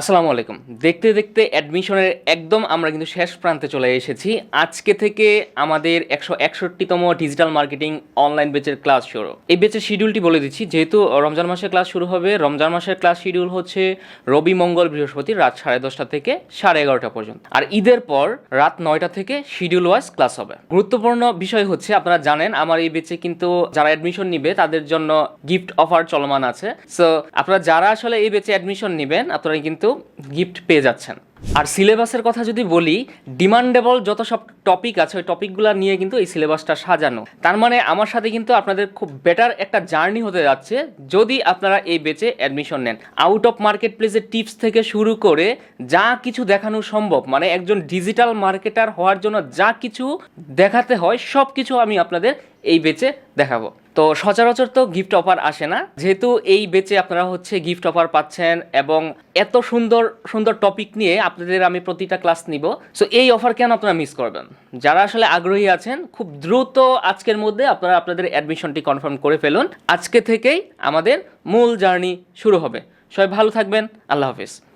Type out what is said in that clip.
আসসালামু আলাইকুম। দেখতে দেখতে অ্যাডমিশনের একদম আমরা কিন্তু শেষ প্রান্তে চলে এসেছি। আজকে থেকে আমাদের একশো একষট্টিতম ডিজিটাল মার্কেটিং অনলাইন বেচের ক্লাস শুরু। এই বেচের শিডিউলটি বলে দিচ্ছি, যেহেতু রমজান মাসের ক্লাস শুরু হবে, রমজান মাসের ক্লাস শিডিউল হচ্ছে রবি, মঙ্গল, বৃহস্পতি রাত সাড়ে দশটা থেকে সাড়ে এগারোটা পর্যন্ত। আর ঈদের পর রাত নয়টা থেকে শিডিউল ওয়াইজ ক্লাস হবে। গুরুত্বপূর্ণ বিষয় হচ্ছে, আপনারা জানেন, আমার এই বেচে কিন্তু যারা অ্যাডমিশন নিবে, তাদের জন্য গিফট অফার চলমান আছে। সো আপনারা যারা আসলে এই বেচে অ্যাডমিশন নেবেন, আপনারা কিন্তু গিফট পেয়ে যাচ্ছেন। আর সিলেবাসের কথা যদি বলি ডিমান্ডেবল যত সব টপিক আছে, ওই টপিকগুলো নিয়ে কিন্তু এই সিলেবাসটা সাজানো। তার মানে আমার সাথে কিন্তু আপনাদের খুব বেটার একটা জার্নি হতে যাচ্ছে যদি আপনারা এই বেচে অ্যাডমিশন নেন। আউট অফ মার্কেট প্লেসের টিপস থেকে শুরু করে যা কিছু দেখানো সম্ভব মানে একজন ডিজিটাল মার্কেটার হওয়ার জন্য যা কিছু দেখাতে হয় সব কিছু আমি আপনাদের এই বেচে দেখাবো। তো সচরাচর তো গিফট অফার আসে না। যেহেতু এই বেচে আপনারা হচ্ছে গিফট অফার পাচ্ছেন এবং এত সুন্দর সুন্দর টপিক নিয়ে আপনাদের আমি প্রতিটা ক্লাস নিব। সো এই অফার কেন আপনারা মিস করবেন? যারা আসলে আগ্রহী আছেন, খুব দ্রুত আজকের মধ্যে আপনারা আপনাদের অ্যাডমিশনটি কনফার্ম করে ফেলুন। আজকে থেকেই আমাদের মূল জার্নি শুরু হবে। সবাই ভালো থাকবেন। আল্লাহ হাফিজ।